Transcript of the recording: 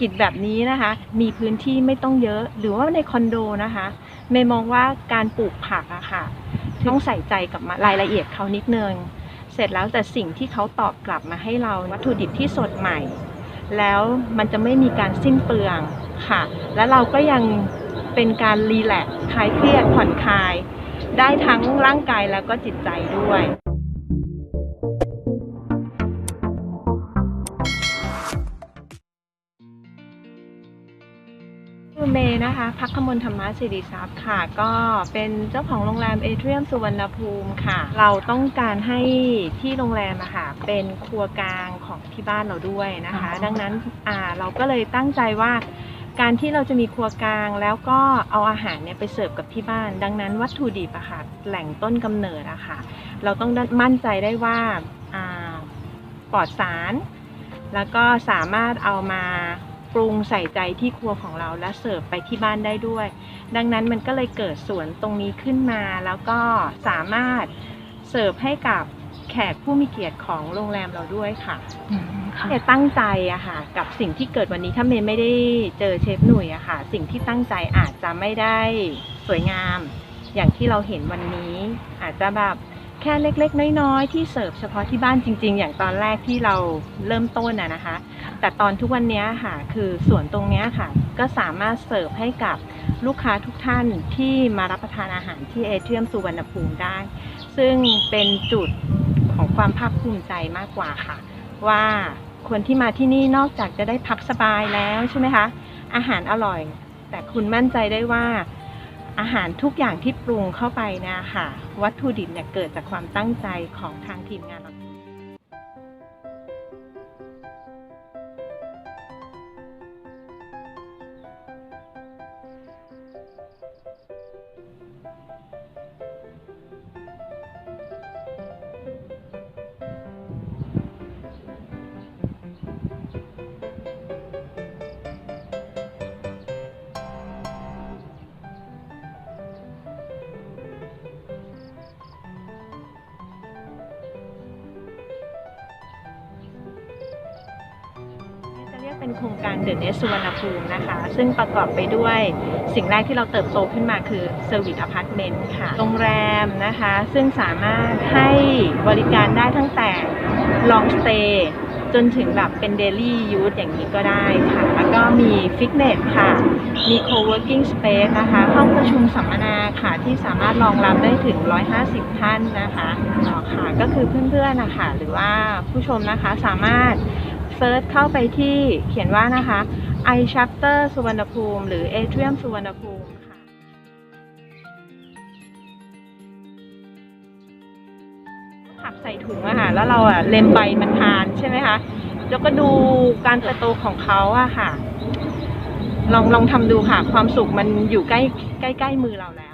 กิจแบบนี้นะคะ มีพื้นที่ไม่ต้องเยอะ หรือว่าในคอนโดนะคะเมย์มองว่าการปลูกผักอะค่ะ ต้องใส่ใจกับรายละเอียดเขานิดนึง เสร็จแล้วแต่สิ่งที่เขาตอบกลับมาให้เราวัตถุดิบที่สดใหม่ แล้วมันจะไม่มีการสิ้นเปลืองค่ะ แล้วเราก็ยังเป็นการรีแลกคลายเครียดผ่อนคลาย ได้ทั้งร่างกายแล้วก็จิตใจด้วย คือเมย์นะคะ พักขมลธรรมะสิริทรัพย์ค่ะ ก็เป็นเจ้าของโรงแรมเอเทียมสุวรรณภูมิค่ะ เราต้องการให้ที่โรงแรมอะค่ะ เป็นครัวกลางของที่บ้านเราด้วยนะคะอ๋อดังนั้นอ่าเราก็เลยตั้งใจว่า การที่เราจะมีครัวกลางแล้วก็เอาอาหารเนี่ยไปเสิร์ฟกับที่บ้าน ดังนั้นวัตถุดิบอะค่ะ แหล่งต้นกำเนิดอะค่ะ เราต้องได้มั่นใจได้ว่าอ่าปลอดสาร แล้วก็สามารถเอามา ปรุงใส่ใจที่ครัวของเราและเสิร์ฟไปที่บ้านได้ด้วย ดังนั้นมันก็เลยเกิดสวนตรงนี้ขึ้นมา แล้วก็สามารถเสิร์ฟให้กับแขกผู้มีเกียรติของโรงแรมเราด้วยค่ะอืมค่ะเมย์ตั้งใจอะค่ะ กับสิ่งที่เกิดวันนี้ถ้าเมย์ไม่ได้เจอเชฟหนุ่ยอะค่ะ สิ่งที่ตั้งใจอาจจะไม่ได้สวยงาม อย่างที่เราเห็นวันนี้ อาจจะแบบ แค่เล็กๆ น้อยๆ ที่เสิร์ฟเฉพาะที่บ้านจริง ๆ อย่างตอนแรกที่เราเริ่มต้นอะนะคะ แต่ตอนทุกวันเนี้ยค่ะคือส่วนตรงเนี้ยค่ะ ก็สามารถเสิร์ฟให้กับลูกค้าทุกท่านที่มารับประทานอาหารที่เอเทียมสุวรรณภูมิได้ ซึ่งเป็นจุดของความภาคภูมิใจมากกว่าค่ะ ว่าคนที่มาที่นี่นอกจากจะได้พักสบายแล้วใช่ไหมคะอาหารอร่อย แต่คุณมั่นใจได้ว่า อาหารทุกอย่างที่ปรุงเข้าไปนะค่ะ วัตถุดิบเนี่ยเกิดจากความตั้งใจของทางทีมงานเรา เป็นโครงการเด e นสสุวรรณภูมินะคะ ซึ่งประกอบไปด้วยสิ่งแรกที่เราเติบโตขึ้นมาคือเซอร์วิสอพาร์ตเมนต์ค่ะ โรงแรมนะคะ ซึ่งสามารถให้บริการได้ตั้งแต่ลองสเตย์จนถึงแบบเป็นเดลี่ยูทอย่างนี้ก็ได้ค่ะ แล้วก็มีฟิตเนสค่ะ มี co-working space นะคะ ห้องประชุมสัมมนาค่ะ ที่สามารถรองรับได้ถึง 150 ท่านนะคะค่ะ ก็คือเพื่อนๆนะคะ หรือว่าผู้ชมนะคะสามารถ เซิร์ชเข้าไปที่เขียนว่านะคะ i chapter สุวรรณภูมิ หรือ atrium สุวรรณภูมิค่ะผักใส่ถุงอะค่ะ แล้วเราอะเล็มใบมันทานใช่ไหมคะ แล้วก็ดูการเติบโตของเขาอะค่ะ ลองลองทำดูค่ะ ความสุขมันอยู่ใกล้ใกล้ใกล้มือเราแล้ว